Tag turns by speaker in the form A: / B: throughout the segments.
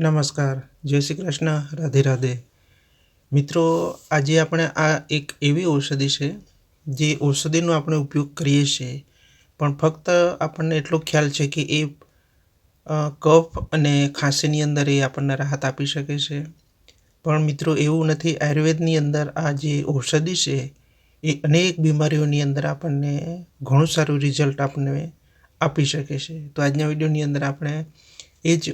A: નમસ્કાર, જય શ્રી કૃષ્ણ, રાધે રાધે. મિત્રો, આજે આપણે આ એક એવી ઔષધિ છે, જે ઔષધિનો આપણે ઉપયોગ કરીએ છીએ, પણ ફક્ત આપણને એટલો ખ્યાલ છે કે એ કફ અને ખાંસીની અંદર એ આપણને રાહત આપી શકે છે. પણ મિત્રો, એવું નથી, આયુર્વેદની અંદર આ જે ઔષધિ છે, એ અનેક બીમારીઓની અંદર આપણને ઘણું સારું રિઝલ્ટ આપણને આપી શકે છે. તો આજના વિડીયોની અંદર આપણે એ જ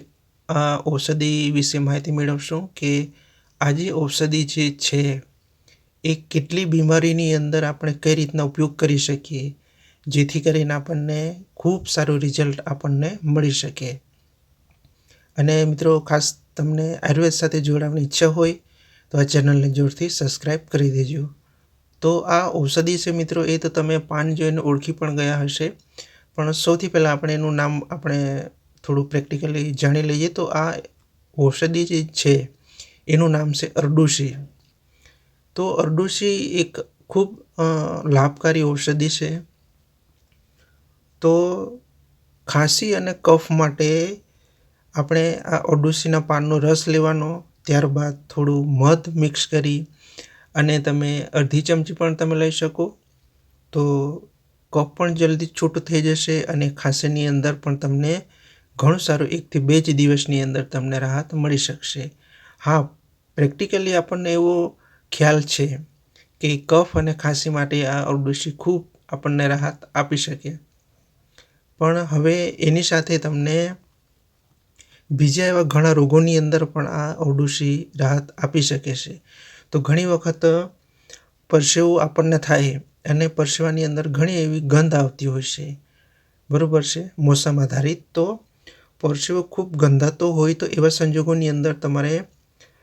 A: આ ઔષધિ વિશે માહિતી મેળવશું કે આ જે ઔષધિ જે છે, એ કેટલી બીમારીની અંદર આપણે કઈ રીતના ઉપયોગ કરી શકીએ, જેથી કરીને આપણને ખૂબ સારું રિઝલ્ટ આપણને મળી શકે. અને મિત્રો, ખાસ તમને આયુર્વેદ સાથે જોડાવાની ઈચ્છા હોય, તો આ ચેનલને જોરથી સબસ્ક્રાઈબ કરી દેજો. તો આ ઔષધિ છે મિત્રો, એ તો તમે પાન જોઈને ઓળખી પણ ગયા હશે, પણ સૌથી પહેલાં આપણે એનું નામ આપણે થોડું પ્રેક્ટિકલી જાણી લઈએ તો આ ઔષધિ જે છે, એનું નામ છે અરડુસી. તો અરડુસી એક ખૂબ લાભકારી ઔષધિ છે. તો ખાંસી અને કફ માટે આપણે આ અરડુસીના પાનનો રસ લેવાનો, ત્યારબાદ થોડું મધ મિક્સ કરી અને તમે અડધી ચમચી પણ તમે લઈ શકો. તો કફ પણ જલ્દી છૂટું થઈ જશે અને ખાંસીની અંદર પણ તમને ઘણું સારું, એકથી બે જ દિવસની અંદર તમને રાહત મળી શકશે. હા, પ્રેક્ટિકલી આપણને એવો ખ્યાલ છે કે કફ અને ખાંસી માટે આ અરડુસી ખૂબ આપણને રાહત આપી શકે. પણ હવે એની સાથે તમને બીજા એવા ઘણા રોગોની અંદર પણ આ અરડુસી રાહત આપી શકે છે. તો ઘણી વખત પરસેવો આપણને થાય અને પરસેવાની અંદર ઘણી એવી ગંધ આવતી હોય છે. બરાબર છે? મોસમ આધારિત તો પરસેવો ખૂબ ગંધાતો હોય તો એવા સંજોગોની અંદર તમારે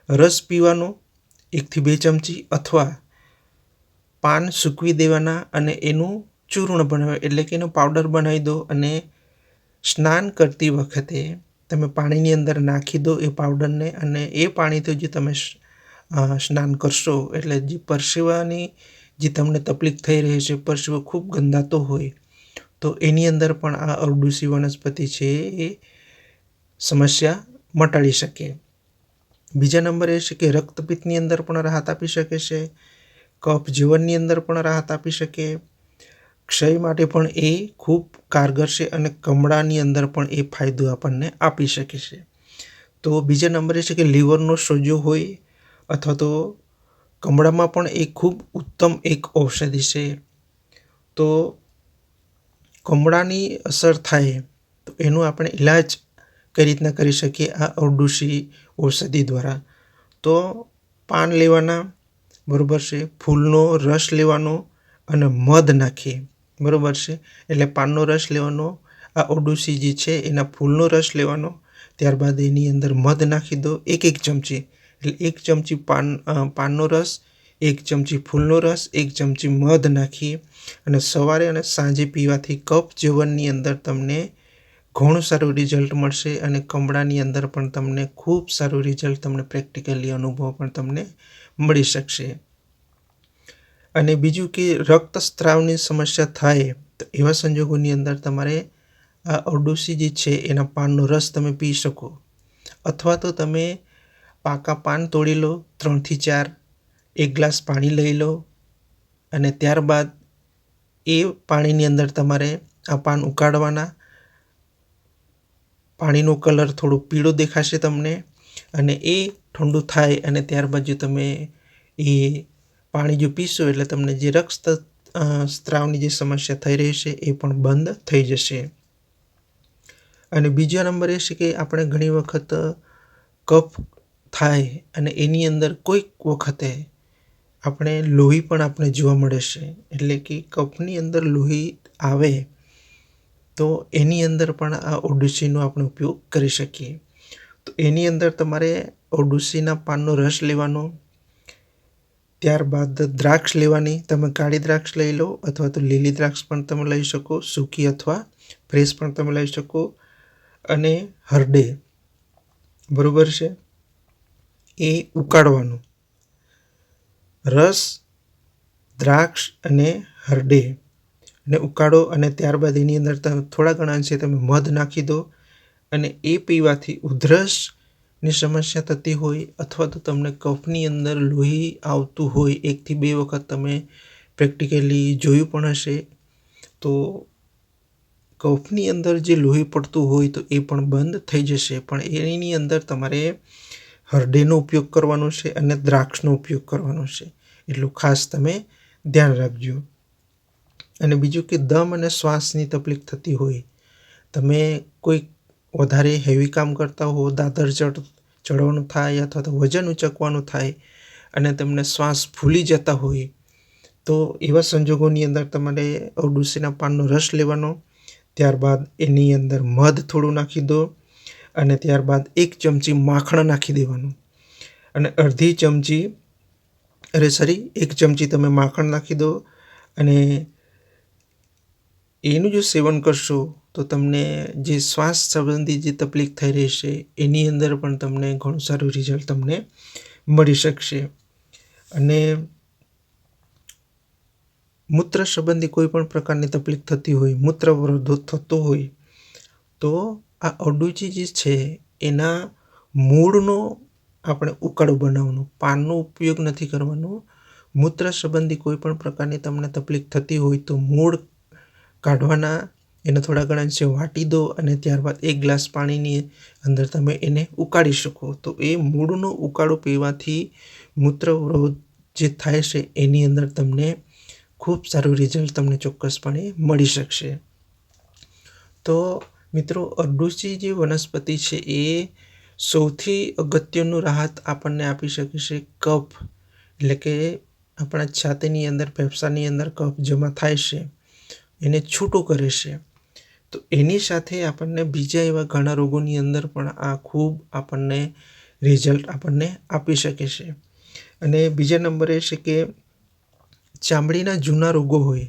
A: રસ પીવાનો એકથી બે ચમચી અથવા પાન સૂકવી દેવાના અને એનું ચૂર્ણ બનાવે એટલે કે એનો પાવડર બનાવી દો અને સ્નાન કરતી વખતે તમે પાણીની અંદર નાખી દો એ પાવડરને અને એ પાણીથી જે તમે સ્નાન કરશો, એટલે જે પરસેવાની જે તમને તકલીફ થઈ રહી છે, પરસેવો ખૂબ ગંધાતો હોય, તો એની અંદર પણ આ અરડુસી વનસ્પતિ છે એ સમસ્યા મટાડી શકે. બીજા નંબર એ છે કે રક્તપિત્તની અંદર પણ રાહત આપી શકે છે. કફ જીવનની અંદર પણ રાહત આપી શકે. ક્ષય માટે પણ એ ખૂબ કારગર છે અને કમળાની અંદર પણ એ ફાયદો આપણને આપી શકે છે. તો બીજા નંબરે છે કે લીવરનો સોજો હોય અથવા તો કમળામાં પણ એ ખૂબ ઉત્તમ એક ઔષધિ છે. તો કમળાની અસર થાય તો એનું આપણે ઈલાજ કઈ રીતના કરી શકીએ આ અરડુસી ઔષધિ દ્વારા? તો પાન લેવાના, બરાબર છે. ફૂલનો રસ લેવાનો અને મધ નાખીએ, બરોબર છે. એટલે પાનનો રસ લેવાનો, આ ઓડુસી જે છે એના ફૂલનો રસ લેવાનો, ત્યારબાદ એની અંદર મધ નાખી દો, એક એક ચમચી. એટલે એક ચમચી પાન પાનનો રસ, એક ચમચી ફૂલનો રસ, એક ચમચી મધ નાખી અને સવારે અને સાંજે પીવાથી કફ જીવનની અંદર તમને ઘણું સારું રિઝલ્ટ મળશે અને કમળાની અંદર પણ તમને ખૂબ સારું રિઝલ્ટ તમને પ્રેક્ટિકલી અનુભવ પણ તમને મળી શકશે. અને બીજું કે રક્તસ્ત્રાવની સમસ્યા થાય તો એવા સંજોગોની અંદર તમારે આ અરડુસી જે છે એના પાનનો રસ તમે પી શકો. અથવા તો તમે પાકા પાન તોડી લો, ત્રણથી ચાર, એક ગ્લાસ પાણી લઈ લો અને ત્યારબાદ એ પાણીની અંદર તમારે આ પાન ઉકાળવાના પાણીનો કલર થોડો પીળો દેખાશે તમને અને એ ઠંડુ થાય અને ત્યારબાદ જો તમે એ પાણી જો પીશો એટલે તમને જે રક્ત સ્ત્રાવની જે સમસ્યા થઈ રહી છે એ પણ બંધ થઈ જશે. અને બીજા નંબર એ છે કે આપણે ઘણી વખત કફ થાય અને એની અંદર કોઈક વખતે આપણે લોહી પણ આપણે જોવા મળે છે. એટલે કે કફની અંદર લોહી આવે તો એની અંદર પણ આ ઓડુસીનો આપણે ઉપયોગ કરી શકીએ. તો એની અંદર તમારે ઓડુસીના પાનનો રસ લેવાનો, ત્યારબાદ દ્રાક્ષ લેવાની, તમે કાળી દ્રાક્ષ લઈ લો અથવા તો લીલી દ્રાક્ષ પણ તમે લઈ શકો, સૂકી અથવા ફ્રેશ પણ તમે લઈ શકો, અને હરડે. બરાબર છે? એ ઉકાળવાનું. રસ, દ્રાક્ષ અને હરડે. ને ઉકાળો અને ત્યારબાદ એની અંદર થોડા ઘણા અંશે તમે મધ નાખી દો અને એ પીવાથી ઉધરસની સમસ્યા થતી હોય અથવા તો તમને કફની અંદર લોહી આવતું હોય, એકથી બે વખત તમે પ્રેક્ટિકલી જોયું પણ હશે, તો કફની અંદર જે લોહી પડતું હોય તો એ પણ બંધ થઈ જશે. પણ એની અંદર તમારે હરડેનો ઉપયોગ કરવાનો છે અને દ્રાક્ષનો ઉપયોગ કરવાનો છે. એટલું ખાસ તમે ધ્યાન રાખજો. અને બીજું કે દમ અને શ્વાસની તકલીફ થતી હોય. તમે કોઈક વધારે હેવી કામ કરતા હો, દાદર ચડ, ચડવાનું થાય અથવા તો વજન ઉચકવાનું થાય અને તમને શ્વાસ ભૂલી જતા હોય, તો એવા સંજોગોની અંદર તમારે અરડુસીના પાનનો રસ લેવાનો. ત્યારબાદ એની અંદર મધ થોડું નાખી દો અને ત્યારબાદ એક ચમચી માખણ નાખી દેવાનું. અને અડધી ચમચી, અરે સોરી એક ચમચી તમે માખણ નાખી દો અને એનું જો સેવન કરશો, તો તમને જે શ્વાસ સંબંધી જે તકલીફ થઈ રહી છે એની અંદર પણ તમને ઘણું સારું રિઝલ્ટ તમને મળી શકશે. અને મૂત્ર સંબંધી કોઈ પણ પ્રકારની તકલીફ થતી હોય, મૂત્ર અવરોધો થતો હોય, તો આ અડુચી જે છે, એના મૂળનો આપણે ઉકાળો બનાવવાનો. પાનનો ઉપયોગ નથી કરવાનો. મૂત્ર સંબંધી કોઈ પણ પ્રકારની તમને તકલીફ થતી હોય, તો મૂળ કાઢવાના, એને થોડા ઘણા અંશે વાટી દો અને ત્યારબાદ એક ગ્લાસ પાણીની અંદર તમે એને ઉકાળી શકો. તો એ મૂળનો ઉકાળો પીવાથી મૂત્રવરોધ જે થાય છે, એની અંદર તમને ખૂબ સારું રિઝલ્ટ તમને ચોક્કસપણે મળી શકશે. તો મિત્રો, અરડુસી જે વનસ્પતિ છે, એ સૌથી અગત્યનું રાહત આપણને આપી શકે છે કફ. એટલે કે આપણા છાતીની અંદર, ફેફસાની અંદર કફ જમા થાય છે. એને છૂટું કરે છે. તો એની સાથે આપણને બીજા એવા ઘણા રોગોની અંદર પણ આ ખૂબ આપણને રિઝલ્ટ આપણને આપી શકે છે. અને બીજા નંબરે છે કે ચામડીના જૂના રોગો હોય,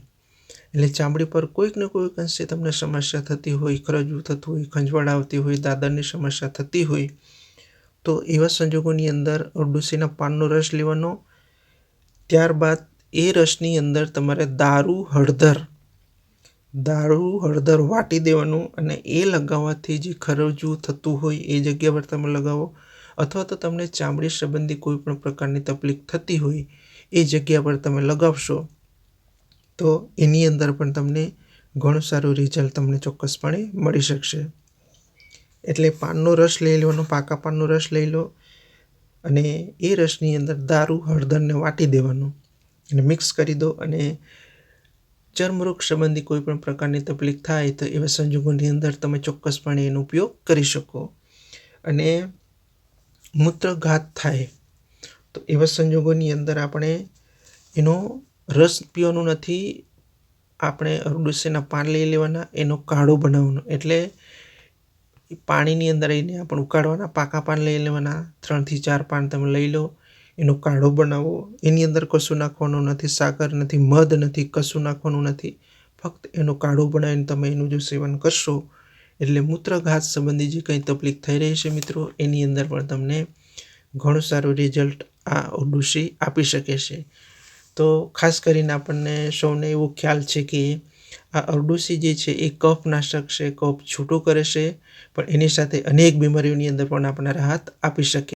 A: એટલે ચામડી પર કોઈક ને કોઈક અંશે તમને સમસ્યા થતી હોય ખરજવું થતું હોય, ખંજવાળ આવતી હોય, દાદરની સમસ્યા થતી હોય, તો એવા સંજોગોની અંદર અરડુસીના પાનનો રસ લેવાનો, ત્યારબાદ એ રસની અંદર તમારે દારૂ, હળદર દારૂ હળદર વાટી દેવાનું અને એ લગાવવાથી જે ખરજવું થતું હોય એ જગ્યા પર તમે લગાવો. અથવા તો તમને ચામડી સંબંધી કોઈ પણ પ્રકારની તકલીફ થતી હોય એ જગ્યા પર તમે લગાવશો, તો એની અંદર પણ તમને ઘણું સારું રિઝલ્ટ તમને ચોક્કસપણે મળી શકશે. એટલે પાનનો રસ લઈ લેવાનો, પાકા પાનનો રસ લઈ લો અને એ રસની અંદર દારૂ, હળદરને વાટી દેવાનું અને મિક્સ કરી દો અને ચર્મરોગ સંબંધી કોઈ પણ પ્રકારની તકલીફ થાય તો એવા સંજોગોની અંદર તમે ચોક્કસપણે એનો ઉપયોગ કરી શકો. અને મૂત્રઘાત થાય તો એવા સંજોગોની અંદર આપણે એનો રસ પીવાનું નથી. આપણે અરડુસીના પાન લઈ લેવાના, એનો કાઢો બનાવવાનો. એટલે પાણીની અંદર એને આપણે ઉકાળવાના, પાકા પાન લઈ લેવાના, ત્રણથી ચાર પાન તમે લઈ લો. એનો કાઢો બનાવો. એની અંદર કશું નાખવાનું નથી, સાકર નથી, મધ નથી, કશું નાખવાનું નથી. ફક્ત એનો કાઢો બનાવીને તમે એનું જો સેવન કરશો, એટલે મૂત્રઘાત સંબંધી જે કંઈ તકલીફ થઈ રહી છે મિત્રો, એની અંદર પણ તમને ઘણું સારું રિઝલ્ટ આ અરડુસી આપી શકે છે. તો ખાસ કરીને આપણને સૌને એવો ખ્યાલ છે કે આ અરડુસી જે છે એ કફનાશક છે, કફ છૂટો કરે છે, પણ એની સાથે અનેક બીમારીઓની અંદર પણ આપણને રાહત આપી શકે.